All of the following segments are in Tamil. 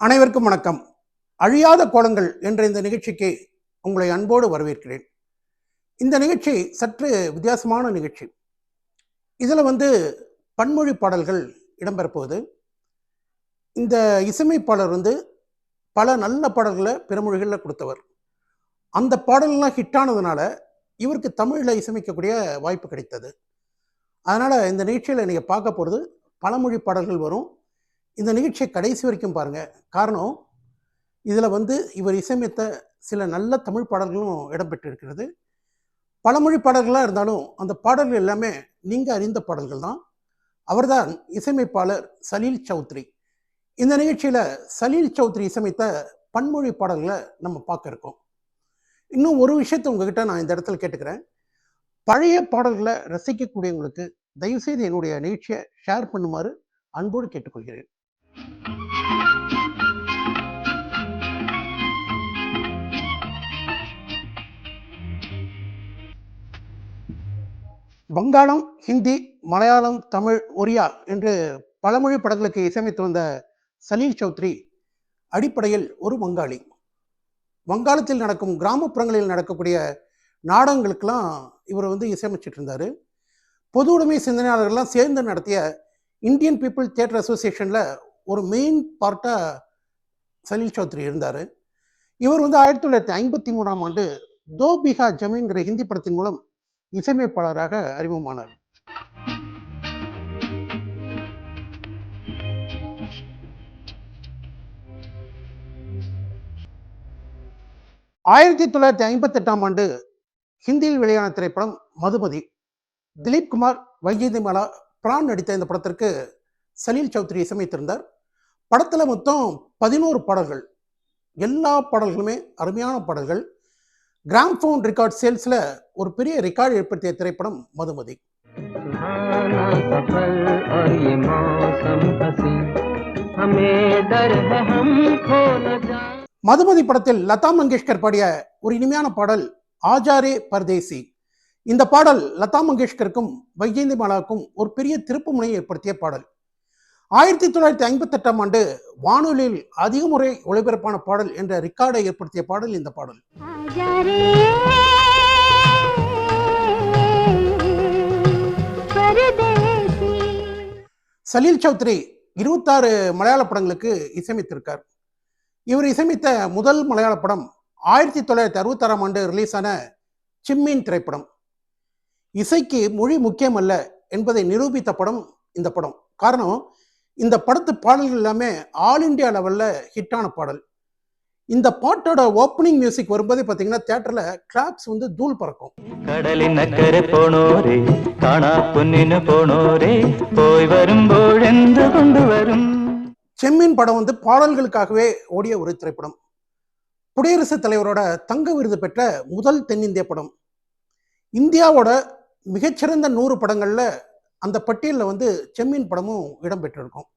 அனைவருக்கும் வணக்கம். அழியாத கோலங்கள் என்ற இந்த நிகழ்ச்சிக்கு உங்களை அன்போடு வரவேற்கிறேன். இந்த நிகழ்ச்சி சற்று வித்தியாசமான நிகழ்ச்சி. இதில் வந்து பன்மொழி பாடல்கள் இடம்பெறப்போகுது. இந்த இசையமைப்பாளர் வந்து பல நல்ல பாடல்களை பிற மொழிகளில் கொடுத்தவர். அந்த பாடல்கள்லாம் ஹிட்டானதுனால இவருக்கு தமிழில் இசையமைக்கக்கூடிய வாய்ப்பு கிடைத்தது. அதனால் இந்த நிகழ்ச்சியில் நீங்கள் பார்க்க போகிறது பலமொழி பாடல்கள் வரும். இந்த நிகழ்ச்சியை கடைசி வரைக்கும் பாருங்கள் காரணம் இதில் வந்து இவர் இசையமைத்த சில நல்ல தமிழ் பாடல்களும் இடம்பெற்றிருக்கிறது. பழமொழி பாடல்களாக இருந்தாலும் அந்த பாடல்கள் எல்லாமே நீங்கள் அறிந்த பாடல்கள் தான். அவர்தான் இசையமைப்பாளர் சலீல் சௌத்ரி. இந்த நிகழ்ச்சியில் சலீல் சௌத்ரி இசையமைத்த பன்மொழி பாடல்களை நம்ம பார்க்க இருக்கோம். இன்னும் ஒரு விஷயத்தை உங்ககிட்ட நான் இந்த இடத்துல கேட்டுக்கிறேன். பழைய பாடல்களை ரசிக்கக்கூடியவங்களுக்கு தயவுசெய்து என்னுடைய நிகழ்ச்சியை ஷேர் பண்ணுமாறு அன்போடு கேட்டுக்கொள்கிறேன். வங்காளம் ஹிந்தி மலையாளம் தமிழ் ஒரியா என்று பலமொழி படங்களுக்கு இசையமைத்து வந்த சலீல் சௌத்ரி அடிப்படையில் ஒரு வங்காளி. வங்காளத்தில் நடக்கும் கிராமப்புறங்களில் நடக்கக்கூடிய நாடகங்களுக்கெல்லாம் இவர் வந்து இசையமைச்சிட்டு இருந்தார் பொது உடைமை சிந்தனையாளர்கள்லாம் சேர்ந்து நடத்திய இந்தியன் பீப்புள் தியேட்டர் அசோசியேஷனில் ஒரு மெயின் பார்ட்டாக சலீல் சௌத்ரி இருந்தார். இவர் வந்து ஆயிரத்தி தொள்ளாயிரத்தி ஐம்பத்தி மூணாம் ஆண்டு தோ பிஹா ஜமீன்கிற ஹிந்தி படத்தின் மூலம் இசையமைப்பாளராக அறிமுகமானார். ஆயிரத்தி தொள்ளாயிரத்தி ஐம்பத்தெட்டாம் ஆண்டு ஹிந்தியில் வெளியான திரைப்படம் மதுமதி திலீப் குமார் வைஜயந்திமாலா பிரான் நடித்த இந்த படத்திற்கு சலீல் சௌத்ரி இசையமைத்திருந்தார். படத்தில் மொத்தம் பதினோரு பாடல்கள். எல்லா பாடல்களுமே அருமையான பாடல்கள். கிராம்போன் ரெக்கார்ட் சேல்ஸில் ஒரு பெரிய ரெக்கார்டு ஏற்படுத்திய திரைப்படம் மதுமதி. மதுமதி படத்தில் லதா மங்கேஷ்கர் பாடிய ஒரு இனிமையான பாடல் ஆஜாரே பர்தேசி. இந்த பாடல் லதா மங்கேஷ்கருக்கும் வைஜெயந்தி மாலாவுக்கும் ஒரு பெரிய திருப்புமுனையை ஏற்படுத்திய பாடல். ஆயிரத்தி தொள்ளாயிரத்தி ஐம்பத்தெட்டாம் ஆண்டு வானொலியில் அதிக முறை ஒளிபரப்பான பாடல் என்ற ரெக்கார்டை ஏற்படுத்திய பாடல் இந்த பாடல். சலீல் சௌத்ரி இருபத்தாறு மலையாள படங்களுக்கு இசையமைத்திருக்கார். இவர் இசையமைத்த முதல் மலையாள படம் ஆயிரத்தி தொள்ளாயிரத்தி அறுபத்தாறாம் ஆண்டு ரிலீஸான சிம்மின் திரைப்படம். இசைக்கு மொழி முக்கியம் அல்ல என்பதை நிரூபித்த படம் இந்த படம். காரணம் இந்த படத்து பாடல்கள் எல்லாமே ஆல் இண்டியா லெவலில் ஹிட்டான பாடல். இந்த பாட்டோட ஓப்பனிங் மியூசிக் வரும்போதே பார்த்தீங்கன்னா தியேட்டரில் கிளாப்ஸ் வந்து தூள் பறக்கும். கடலின் அக்கறை போனோரே காணா பொன்னின்னு போனோரே போய் வரும் கொண்டு வரும்? செம்மீன் படம் வந்து பாடல்களுக்காகவே ஓடிய ஒரு திரைப்படம். குடியரசுத் தலைவரோட தங்க விருது பெற்ற முதல் தென்னிந்திய படம். இந்தியாவோட மிகச்சிறந்த நூறு படங்களில் அந்த பட்டியலில் வந்து செம்மீன் படமும் இடம்பெற்றிருக்கும்.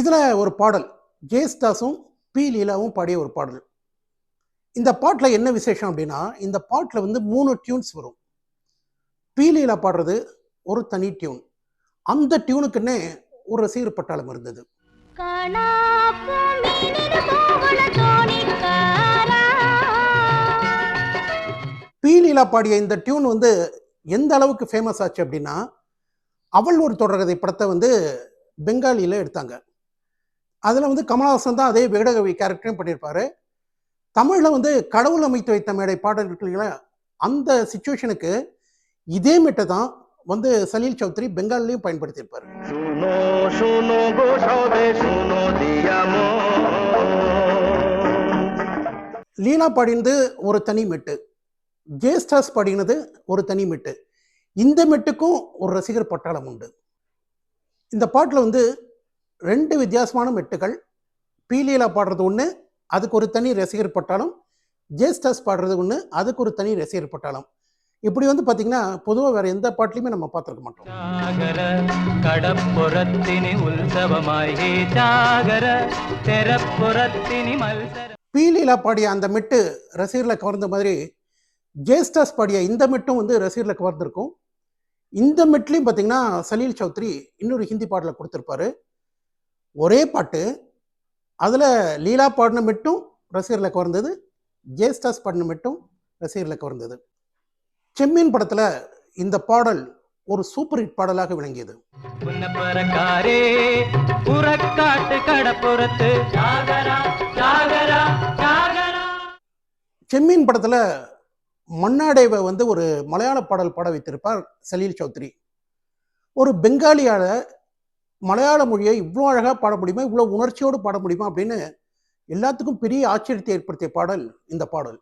இதில் ஒரு பாடல் ஜேஸ்தாஸும் பி லீலாவும் பாடிய ஒரு பாடல். இந்த பாட்டில் என்ன விசேஷம் அப்படின்னா இந்த பாட்டில் வந்து மூணு டியூன்ஸ் வரும். பி லீலா பாடுறது ஒரு தனி டியூன் அந்த டியூனுக்குன்னே ஒரு ரசிகர் பட்டாளம் இருந்தது. பி லீலா பாடிய இந்த டியூன் வந்து எந்த அளவுக்கு ஃபேமஸ் ஆச்சு அப்படின்னா அவள் ஒரு தொடர்கதை படத்தை வந்து பெங்காலியில் எடுத்தாங்க. அதில் வந்து கமலஹாசன் தான் அதே வேடகவி கேரக்டரும் பண்ணியிருப்பார். தமிழில் வந்து கடவுள் அமைத்து வைத்த மேடை பாடல்களை அந்த சுச்சுவேஷனுக்கு இதே மெட்டை தான் வந்து சலீல் சௌத்ரி பெங்கால்லையும் பயன்படுத்தியிருப்பார். லீலா பாடினது ஒரு தனி மெட்டு. ஜேஸ்டாஸ் பாடினது ஒரு தனி மெட்டு. இந்த மெட்டுக்கும் ஒரு ரசிகர் பட்டாளம் உண்டு. இந்த பாட்டில் வந்து ரெண்டு வித்தியாசமான மெட்டுகள் பீலியில் பாடுறது ஒன்று அதுக்கு ஒரு தனி ரசிகர் பட்டாலும் ஜேஸ்டாஸ் பாடுறது ஒன்று அதுக்கு ஒரு தனி ரசிகர் பட்டாலும் இப்படி வந்து பார்த்தீங்கன்னா பொதுவாக வேற எந்த பாட்டிலையுமே நம்ம பார்த்துருக்க மாட்டோம். கடப்புறத்தினி உற்சவமாகி சாகர தெரப்புறத்தினி பீலிலா பாடிய அந்த மெட்டு ரசிகர்களை கவர்ந்த மாதிரி ஜேஸ்டாஸ் பாடிய இந்த மெட்டும் வந்து ரசிகர்களை கவர்ந்திருக்கும். இந்த மெட்லையும் பார்த்தீங்கன்னா சலீல் சௌத்ரி இன்னொரு ஹிந்தி பாடலை கொடுத்துருப்பாரு. ஒரே பாட்டு அதில் லீலா பாடின மட்டும் ரசிகர்களை கவர்ந்தது ஜேஸ்டாஸ் பாடின மட்டும் ரசிகர்களை கவர்ந்தது. செம்மீன் படத்தில் இந்த பாடல் ஒரு சூப்பர் ஹிட் பாடலாக விளங்கியது. செம்மீன் படத்தில் மன்னாடேவை வந்து ஒரு மலையாள பாடல் பாட வைத்திருப்பார் சலீல் சௌத்ரி. ஒரு பெங்காலியால மலையாள மொழியை இவ்வளோ அழகாக பாட முடியுமா? இவ்வளோ உணர்ச்சியோடு பாட முடியுமா? அப்படின்னு எல்லாத்துக்கும் பெரிய ஆச்சரியத்தை ஏற்படுத்திய பாடல் இந்த பாடல்.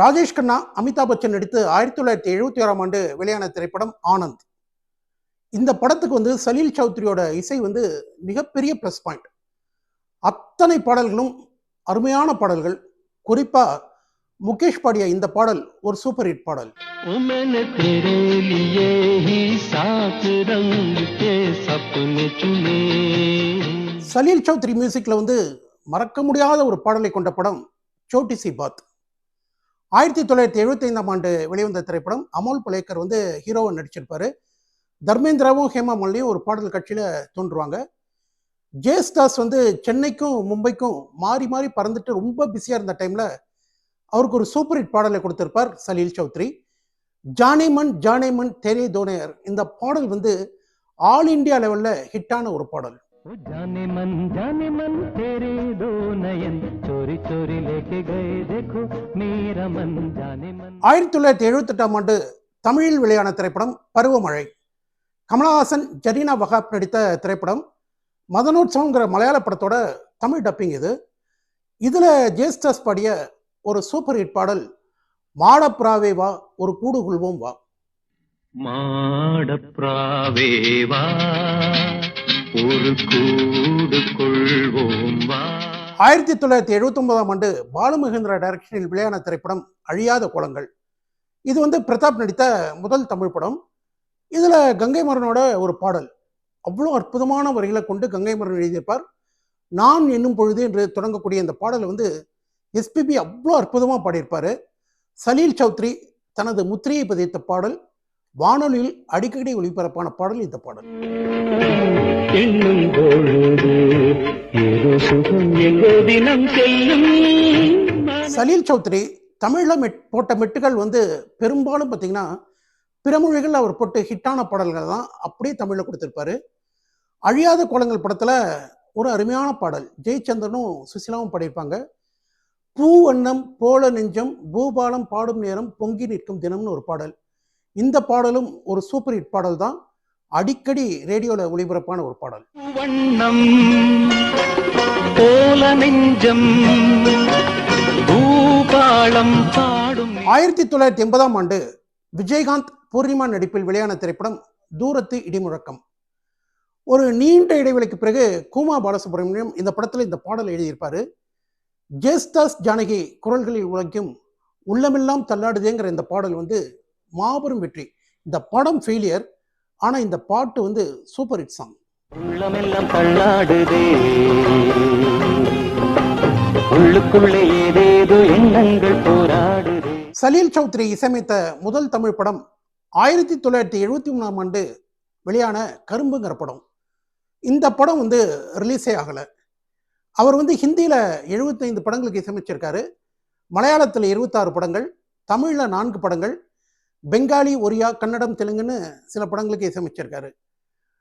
ராஜேஷ் கண்ணா அமிதாப் பச்சன் நடித்து ஆயிரத்தி தொள்ளாயிரத்தி எழுபத்தி ஓராம் ஆண்டு வெளியான திரைப்படம் ஆனந்த். இந்த படத்துக்கு வந்து சலீல் சௌத்ரியோட இசை வந்து மிகப்பெரிய ப்ளஸ் பாயிண்ட் அத்தனை பாடல்களும் அருமையான பாடல்கள். குறிப்பா முகேஷ் பாடிய இந்த பாடல் ஒரு சூப்பர் ஹிட் பாடல். சலீல் சௌத்ரி மியூசிக்ல வந்து மறக்க முடியாத ஒரு பாடலை கொண்ட படம் சோட்டி சி பாத். ஆயிரத்தி தொள்ளாயிரத்தி எழுபத்தி ஐந்தாம் ஆண்டு வெளிவந்த திரைப்படம் அமோல் பலேக்கர் வந்து ஹீரோவை நடிச்சிருப்பாரு. தர்மேந்திராவும் ஹேமா மாலினியும் ஒரு பாடல் கட்சியில் தோன்றுவாங்க ஜேஸ்டாஸ் வந்து சென்னைக்கும் மும்பைக்கும் மாறி மாறி பறந்துட்டு ரொம்ப பிஸியாக இருந்த டைமில் அவருக்கு ஒரு சூப்பர் ஹிட் பாடலை கொடுத்திருப்பார் சலீல் சௌத்ரி ஜானேமன் ஜானேமன் தெரே தோனையர் இந்த பாடல் வந்து ஆல் இந்தியா லெவலில் ஹிட்டான ஒரு பாடல் ओ जाने मन जाने मन तेरे दो नयन चोरी चोरी लेके गए देखो मेरा मन जाने मन ஆயிரத்தி தொள்ளாயிரத்தி எழுபத்தெட்டாம் ஆண்டு தமிழில் வெளியான திரைப்படம் பருவமழை கமலஹாசன் ஜரீனா வகாப் நடித்த திரைப்படம் மதனோத்சவங்கிற மலையாள படத்தோட தமிழ் டப்பிங் இது. இதில் ஜேஸ்டாஸ் பாடிய ஒரு சூப்பர் ஹிட் பாடல் மாடப்ராவே வா ஒரு கூடு கொள்வோம் வா. மாடப்ராவே வா ஒரு கூடு கொள்வோம் வா. ஆயிரத்தி தொள்ளாயிரத்தி எழுபத்தொன்பதாம் ஆண்டு பாலு மகேந்திரா டைரக்ஷனில் வெளியான திரைப்படம் அழியாத குளங்கள் இது வந்து பிரதாப் நடித்த முதல் தமிழ் படம். இதில் கங்கை மரனோட ஒரு பாடல். அவ்வளோ அற்புதமான வரிகளை கொண்டு கங்கை மரன் எழுதியிருப்பார். நான் என்னும் பொழுது என்று தொடங்கக்கூடிய இந்த பாடலை வந்து எஸ்பிபி அவ்வளோ அற்புதமாக பாடியிருப்பார். சலீல் சௌத்ரி தனது முத்திரையை பதித்த பாடல் வானொலியில் அடிக்கடி ஒளிபரப்பான பாடல் இந்த பாடல். எண்ணும் பொழுது ஏதோ சுகம் எங்கோ தினம் செல்லும் சலீல் சௌத்ரி தமிழில் மெட் போட்ட மெட்டுகள் வந்து பெரும்பாலும் பார்த்தீங்கன்னா பிற மொழிகள் அவர் போட்டு ஹிட்டான பாடல்கள் தான் அப்படியே தமிழில் கொடுத்துருப்பாரு. அழியாத கோலங்கள் படத்தில் ஒரு அருமையான பாடல். ஜெயச்சந்திரனும் சுசிலாவும் பாடியிருப்பாங்க. பூ வண்ணம் போல நெஞ்சம் பூபாலம் பாடும் நேரம் பொங்கி நிற்கும் தினம்னு ஒரு பாடல். இந்த பாடலும் ஒரு சூப்பர் ஹிட் பாடல் தான். அடிக்கடி ரேடியோவில் ஒளிபரப்பான ஒரு பாடல். வண்ணம் போல நெஞ்சம் பூபாளம் பாடும் ஆயிரத்தி தொள்ளாயிரத்தி எண்பதாம் ஆண்டு விஜயகாந்த் பூர்ணிமா நடிப்பில் வெளியான திரைப்படம் தூரத்து இடிமுழக்கம். ஒரு நீண்ட இடைவெளிக்கு பிறகு கூமா பாலசுப்ரமணியம் இந்த படத்தில் இந்த பாடல் எழுதியிருப்பாரு. ஜேஸ்தாஸ் ஜானகி குரல்களில் உழைக்கும் உள்ளமெல்லாம் தள்ளாடுதேங்கிற இந்த பாடல் வந்து மாபெரும் வெற்றி. இந்த படம் ஃபெயிலியர் ஆனால் இந்த பாட்டு வந்து சூப்பர் ஹிட் சாங் உள்ளமெல்லாம் தள்ளாடுதே. உள்ளுக்குள்ளே ஏதேதோ எண்ணங்கள் போராடுதே. சலீல் சௌத்ரி இசையமைத்த முதல் தமிழ் படம் ஆயிரத்தி தொள்ளாயிரத்தி எழுபத்தி மூணாம் ஆண்டு வெளியான கரும்புங்கிற படம். இந்த படம் வந்து ரிலீஸே ஆகலை. அவர் வந்து ஹிந்தியில் எழுபத்தைந்து படங்களுக்கு இசையமைச்சிருக்காரு. மலையாளத்தில் இருபத்தாறு படங்கள் தமிழில் நான்கு படங்கள் பெங்காலி ஒரியா கன்னடம் தெலுங்குன்னு சில படங்களுக்கு இசையமைச்சிருக்காரு.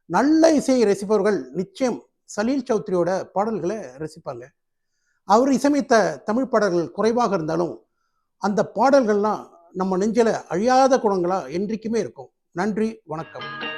நல்ல இசையை ரசிப்பவர்கள் நிச்சயம் சலீல் சௌத்ரியோட பாடல்களை ரசிப்பாங்க. அவர் இசையமைத்த தமிழ் பாடல்கள் குறைவாக இருந்தாலும் அந்த பாடல்கள்லாம் நம்ம நெஞ்சில அழியாத குணங்களா என்றைக்குமே இருக்கும். நன்றி வணக்கம்.